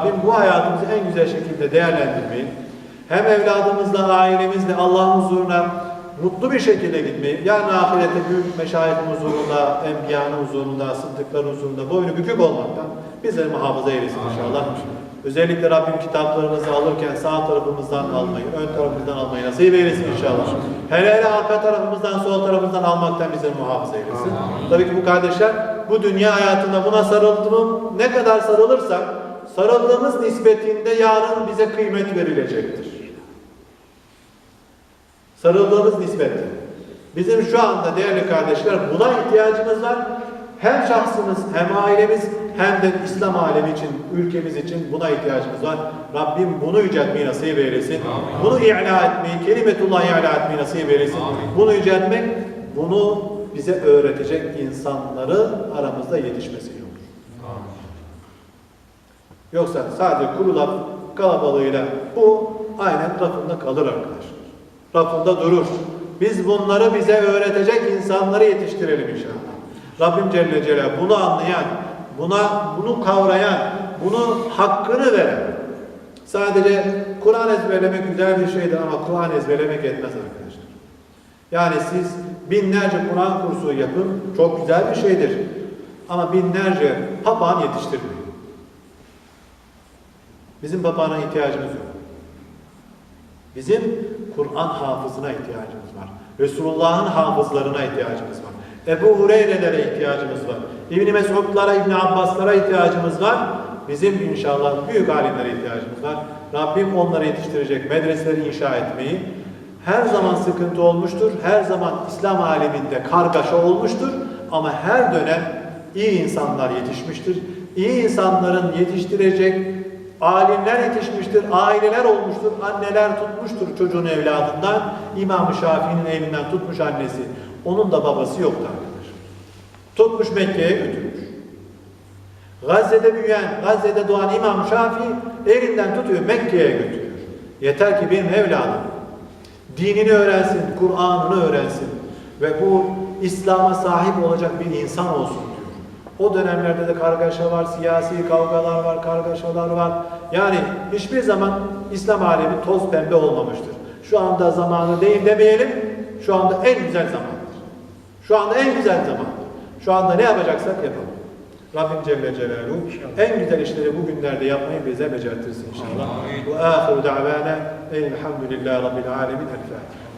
Rabbim bu hayatımızı en güzel şekilde değerlendirmeyi, hem evladımızla, ailemizle Allah'ın huzuruna mutlu bir şekilde gitmeyi, yani ahirette büyük meşayihin huzurunda, enbiyanın huzurunda, sıddıkların huzurunda boynu bükük olmaktan bizleri muhafaza eylesin inşallah. Özellikle Rabbim kitaplarımızı alırken sağ tarafımızdan almayı, ön tarafımızdan almayı nasip eylesin inşallah. Hele hele arka tarafımızdan, sol tarafımızdan almaktan bizleri muhafaza eylesin. Tabii ki bu kardeşler bu dünya hayatında buna sarıldığım ne kadar sarılırsak sarıldığımız nispetinde yarın bize kıymet verilecektir. Sarıldığımız nispette. Bizim şu anda değerli kardeşler buna ihtiyacımız var. Hem şahsımız hem ailemiz hem de İslam alemi için, ülkemiz için buna ihtiyacımız var. Rabbim bunu yüceltmeyi nasip eylesin. Bunu i'la etmeyi, kelimetullahı i'la etmeyi nasip eylesin. Bunu yüceltmek, bunu bize öğretecek insanların aramızda yetişmesi. Yoksa sadece kuru laf kalabalığıyla bu aynen rafında kalır arkadaşlar. Rafında durur. Biz bunları bize öğretecek insanları yetiştirelim inşallah. Rabbim Celle Celaluhu bunu anlayan, buna bunu kavrayan, bunu hakkını veren. Sadece Kur'an ezberlemek güzel bir şeydir ama Kur'an ezberlemek etmez arkadaşlar. Yani siz binlerce Kur'an kursu yapın, çok güzel bir şeydir. Ama binlerce papağan yetiştirmeyin. Bizim papağana ihtiyacımız yok. Bizim Kur'an hafızına ihtiyacımız var. Resulullah'ın hafızlarına ihtiyacımız var. Ebu Hureyre'lere ihtiyacımız var. İbni Mesud'lara, İbni Abbas'lara ihtiyacımız var. Bizim inşallah büyük alimlere ihtiyacımız var. Rabbim onları yetiştirecek medreseleri inşa etmeyi her zaman sıkıntı olmuştur. Her zaman İslam aleminde kargaşa olmuştur. Ama her dönem iyi insanlar yetişmiştir. İyi insanların yetiştirecek alimler yetişmiştir, aileler olmuştur, anneler tutmuştur çocuğun evladından. İmam-ı Şafii'nin elinden tutmuş annesi. Onun da babası yoktu arkadaşlar. Tutmuş Mekke'ye götürmüş. Gazze'de büyüyen, Gazze'de doğan İmam Şafii elinden tutuyor Mekke'ye götürüyor. Yeter ki benim evladım dinini öğrensin, Kur'an'ını öğrensin ve bu İslam'a sahip olacak bir insan olsun. O dönemlerde de kargaşa var, siyasi kavgalar var, kargaşalar var. Yani hiçbir zaman İslam alemi toz pembe olmamıştır. Şu anda zamanı değil demeyelim, şu anda en güzel zamandır. Şu anda en güzel zamandır. Şu anda ne yapacaksak yapalım. Rabbim Celle Celaluhu en güzel işleri bu günlerde yapmayı bize becertirsin inşallah. Ve ahiru da'vana elhamdülillahi rabbil alemin. El Fatiha.